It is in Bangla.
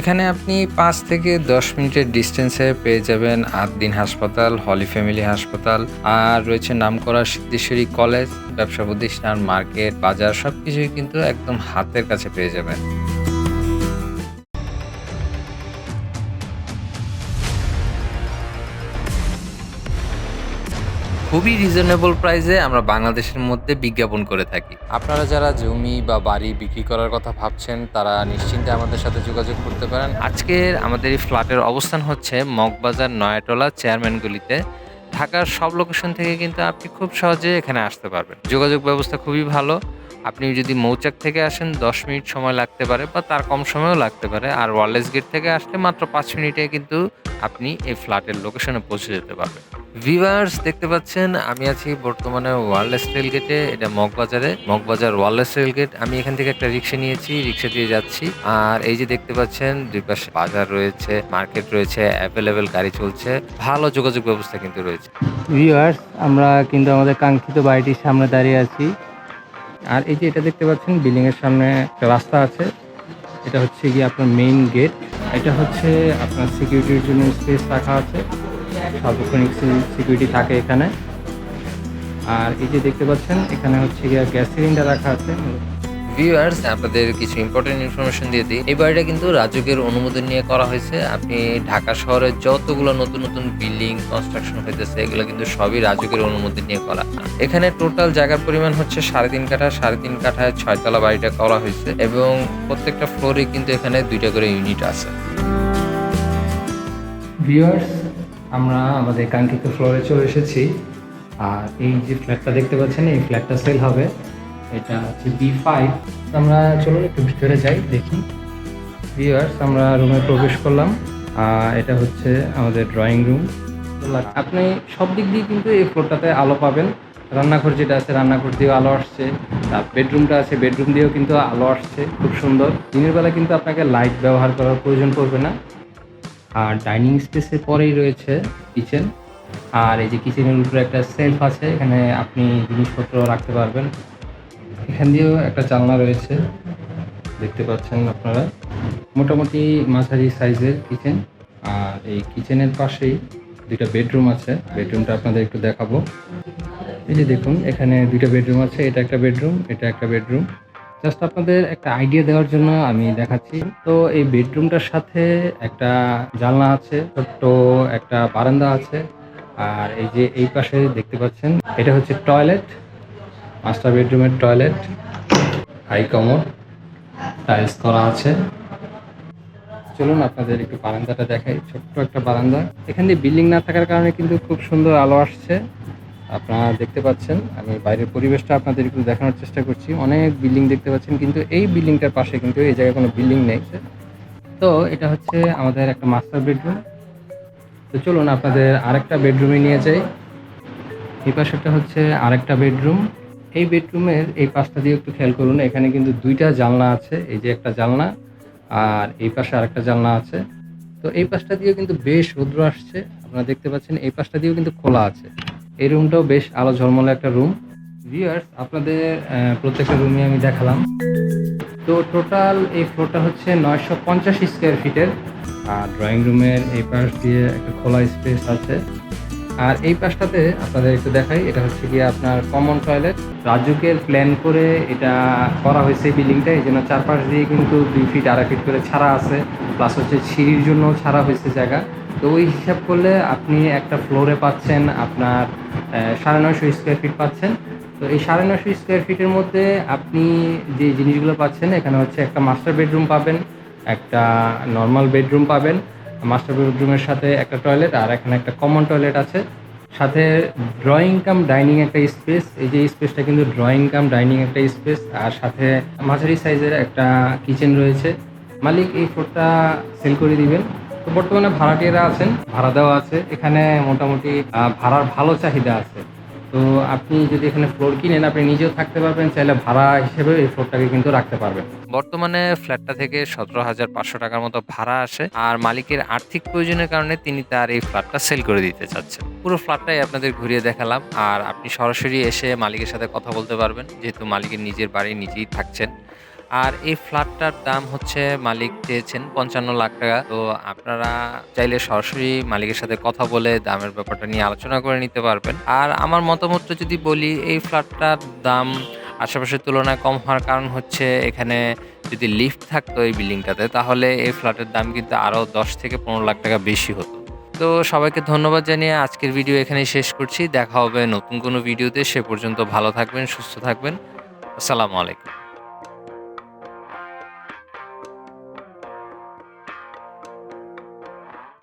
এখানে আপনি পাঁচ থেকে দশ মিনিটের ডিস্টেন্সে পেয়ে যাবেন আটদিন হাসপাতাল, হলি ফ্যামিলি হাসপাতাল, আর রয়েছে নামকরা সিদ্ধেশ্বরী কলেজ, ব্যবসা প্রতিষ্ঠান, মার্কেট, বাজার সব কিছুই কিন্তু একদম হাতের কাছে পেয়ে যাবেন। খুবই রিজনেবল প্রাইসে আমরা বাংলাদেশের মধ্যে বিজ্ঞাপন করে থাকি। আপনারা যারা জমি বা বাড়ি বিক্রি করার কথা ভাবছেন তারা নিশ্চিন্তে আমাদের সাথে যোগাযোগ করতে পারেন। আজকের আমাদের এই ফ্ল্যাটের অবস্থান হচ্ছে মগবাজার নয়াটোলা চেয়ারম্যানগুলিতে। ঢাকার সব লোকেশন থেকে কিন্তু আপনি খুব সহজে এখানে আসতে পারবেন। যোগাযোগ ব্যবস্থা খুবই ভালো। আপনি যদি মৌচাক থেকে আসেন দশ মিনিট সময় লাগতে পারে বা তার কম সময়ও লাগতে পারে। আর ওয়ারলেস গেট থেকে আসলে মাত্র পাঁচ মিনিটে কিন্তু আপনি এই ফ্ল্যাটের লোকেশনে পৌঁছে যেতে পারবেন। ভিভার্স দেখতে পাচ্ছেন, আমি আছি বর্তমানে ওয়ারলেস রেল গেটে এটা মগবাজারে। মগবাজার ওয়ারলেস রেল গেট আমি এখান থেকে একটা রিক্সা নিয়েছি রিক্সা দিয়ে যাচ্ছি। আর এই যে দেখতে পাচ্ছেন, দুই পাশে বাজার রয়েছে মার্কেট রয়েছে অ্যাভেলেবেল গাড়ি চলছে, ভালো যোগাযোগ ব্যবস্থা কিন্তু রয়েছে। ভিউয়ার্স আমরা কিন্তু আমাদের কাঙ্ক্ষিত বাড়িটির সামনে দাঁড়িয়ে আছি। আর এই যে এটা দেখতে পাচ্ছেন বিল্ডিং এর সামনে একটা রাস্তা আছে, এটা হচ্ছে গিয়ে আপনার মেইন গেট এটা হচ্ছে আপনার সিকিউরিটির জন্য স্পেস রাখা আছে। সার্বক্ষণিক সিকিউরিটি থাকে এখানে। আর এই যে দেখতে পাচ্ছেন, এখানে হচ্ছে গিয়ে গ্যাস সিলিন্ডার রাখা আছে। ভিউয়ার্স আপনাদের কিছু ইম্পর্টেন্ট ইনফরমেশন দিয়ে দিই। এই বাড়িটা কিন্তু রাজুকের অনুমোদন নিয়ে করা হয়েছে। আপনি ঢাকা শহরে যতগুলো নতুন নতুন বিল্ডিং কনস্ট্রাকশন হইতেছে, এগুলো কিন্তু সবই রাজুকের অনুমোদন নিয়ে করা। এখানে টোটাল জায়গার পরিমাণ হচ্ছে সাড়ে তিন কাঠা, সাড়ে তিন কাঠায় ছয়তলা বাড়িটা করা হয়েছে এবং প্রত্যেকটা ফ্লোরে কিন্তু এখানে দুইটা করে ইউনিট আছে। ভিউয়ার্স আমরা আমাদের কাঙ্ক্ষিত ফ্লোরে চলে এসেছি। আর এই যে ফ্ল্যাটটা দেখতে পাচ্ছেন, এই ফ্ল্যাটটা সেল হবে। এটা হচ্ছে বি ফাইভ আমরা চলুন একটু ভিতরে যাই, দেখি। ভিউয়ার্স আমরা রুমে প্রবেশ করলাম। এটা হচ্ছে আমাদের ড্রয়িং রুম আপনি সব দিক দিয়ে কিন্তু এই ফ্লোরটাতে আলো পাবেন। রান্নাঘর যেটা আছে, রান্নাঘর দিয়েও আলো আসছে। বেডরুমটা আছে বেডরুম দিয়েও কিন্তু আলো আসছে। খুব সুন্দর। দিনের বেলা কিন্তু আপনাকে লাইট ব্যবহার করার প্রয়োজন পড়বে না। আর ডাইনিং স্পেসের পরেই রয়েছে কিচেন আর এই যে কিচেনের উপরে একটা সেলফ আছে, এখানে আপনি জিনিসপত্র রাখতে পারবেন। এখান দিয়েও একটা জানলা রয়েছে। দেখতে পাচ্ছেন আপনারা। মোটামুটি মাঝারি সাইজের কিচেন আর এই কিচেনের পাশেই দুইটা বেডরুম আছে। বেডরুমটা আপনাদের একটু দেখাবো। এই যে দেখুন, এখানে দুইটা বেডরুম আছে। এটা একটা বেডরুম এটা একটা বেডরুম জাস্ট আপনাদের একটা আইডিয়া দেওয়ার জন্য আমি দেখাচ্ছি। তো এই বেডরুমটার সাথে একটা জানলা আছে, ছোট্ট একটা বারান্দা আছে। আর এই যে এই পাশে দেখতে পাচ্ছেন, এটা হচ্ছে টয়লেট মাস্টার বেডরুমের টয়লেট, হাই কমর টাইলস করা আছে। চলুন আপনাদের একটু বারান্দাটা দেখাই, ছোট্ট একটা বারান্দা। এখান দিয়ে বিল্ডিং না থাকার কারণে কিন্তু খুব সুন্দর আলো আসছে। আপনারা দেখতে পাচ্ছেন, আমি বাইরের পরিবেশটা আপনাদের একটু দেখানোর চেষ্টা করছি। অনেক বিল্ডিং দেখতে পাচ্ছেন, কিন্তু এই বিল্ডিংটার পাশে কিন্তু এই জায়গায় কোনো বিল্ডিং নেই। তো এটা হচ্ছে আমাদের একটা মাস্টার বেডরুম। তো চলুন আপনাদের আরেকটা বেডরুমে নিয়ে যাই। এই পাশেরটা হচ্ছে আরেকটা বেডরুম। এই বেডরুমের এই পাশটা দিয়ে একটু খেয়াল করুন, এখানে কিন্তু দুইটা জানলা আছে, এই যে একটা জানলা আর এই পাশে আরেকটা জানলা আছে। তো এই পাশটা দিয়েও কিন্তু বেশ রৌদ্র আসছে, আপনারা দেখতে পাচ্ছেন এই পাশটা দিয়েও কিন্তু খোলা আছে। এই রুমটাও বেশ আলো ঝলমলে একটা রুম। ভিউয়ার্স, আপনাদের প্রত্যেকটা রুমে আমি দেখালাম। তো টোটাল এই ফ্লোরটা হচ্ছে নয়শো পঞ্চাশ স্কোয়ার ফিটের আর ড্রয়িং রুমের এই পাশ দিয়ে একটা খোলা স্পেস আছে। আর এই পাশটাতে আপনাদের একটু দেখাই, এটা হচ্ছে গিয়ে আপনার কমন টয়লেট রাজুকের প্ল্যান করে এটা করা হয়েছে বিল্ডিংটা এই জন্য চারপাশ দিয়ে কিন্তু দুই ফিট আড়াই ফিট করে ছাড়া আছে। প্লাস হচ্ছে সিঁড়ির জন্য ছাড়া হয়েছে জায়গা। তো ওই হিসাব করলে আপনি একটা ফ্লোরে পাচ্ছেন আপনার সাড়ে নয়শো স্কোয়ার ফিট পাচ্ছেন। তো এই সাড়ে নয়শো স্কোয়ার ফিটের মধ্যে আপনি যে জিনিসগুলো পাচ্ছেন, এখানে হচ্ছে একটা মাস্টার বেডরুম পাবেন, একটা নর্মাল বেডরুম পাবেন। মাস্টার বেডরুমের সাথে একটা টয়লেট আর এখানে একটা কমন টয়লেট আছে। সাথে ড্রয়িং কাম ডাইনিং একটা স্পেস এই যে স্পেসটা কিন্তু ড্রয়িং কাম ডাইনিং একটা স্পেস আর সাথে মাঝারি সাইজের একটা কিচেন রয়েছে। মালিক, এই ফ্লোরটা সেল করে দিবেন। তো বর্তমানে ভাড়াটিয়ারা আছেন, ভাড়া দেওয়া আছে। এখানে মোটামুটি ভাড়ার ভালো চাহিদা আছে। তো আপনি যদি এখানে ফ্লোর কিনেন, আপনি নিজেও থাকতে পারবেন, চাইলে ভাড়া হিসেবে এই ফ্লোরটাকে কিন্তু রাখতে পারবেন। বর্তমানে ফ্ল্যাটটা থেকে সতেরো হাজার পাঁচশো টাকার মতো ভাড়া আসে, আর মালিকের আর্থিক প্রয়োজনের কারণে তিনি তার এই ফ্ল্যাটটা সেল করে দিতে চাচ্ছেন। পুরো ফ্ল্যাটটাই আপনাদের ঘুরিয়ে দেখালাম, আর আপনি সরাসরি এসে মালিকের সাথে কথা বলতে পারবেন, যেহেতু মালিকের নিজের বাড়ি নিজেই থাকছেন। আর এই ফ্ল্যাটটার দাম হচ্ছে মালিক চেয়েছেন পঞ্চান্ন লাখ টাকা। তো আপনারা চাইলে সরাসরি মালিকের সাথে কথা বলে দামের ব্যাপারটা নিয়ে আলোচনা করে নিতে পারবেন। আর আমার মতামতটা যদি বলি, এই ফ্ল্যাটটার দাম আশেপাশের তুলনায় কম হওয়ার কারণ হচ্ছে এখানে যদি লিফট থাকতো এই বিল্ডিংটাতে, তাহলে এই ফ্ল্যাটের দাম কিন্তু আরও দশ থেকে পনেরো লাখ টাকা বেশি হতো। তো সবাইকে ধন্যবাদ জানিয়ে আজকের ভিডিও এখানেই শেষ করছি। দেখা হবে নতুন কোনো ভিডিওতে। সে পর্যন্ত ভালো থাকবেন, সুস্থ থাকবেন। আসসালামু আলাইকুম।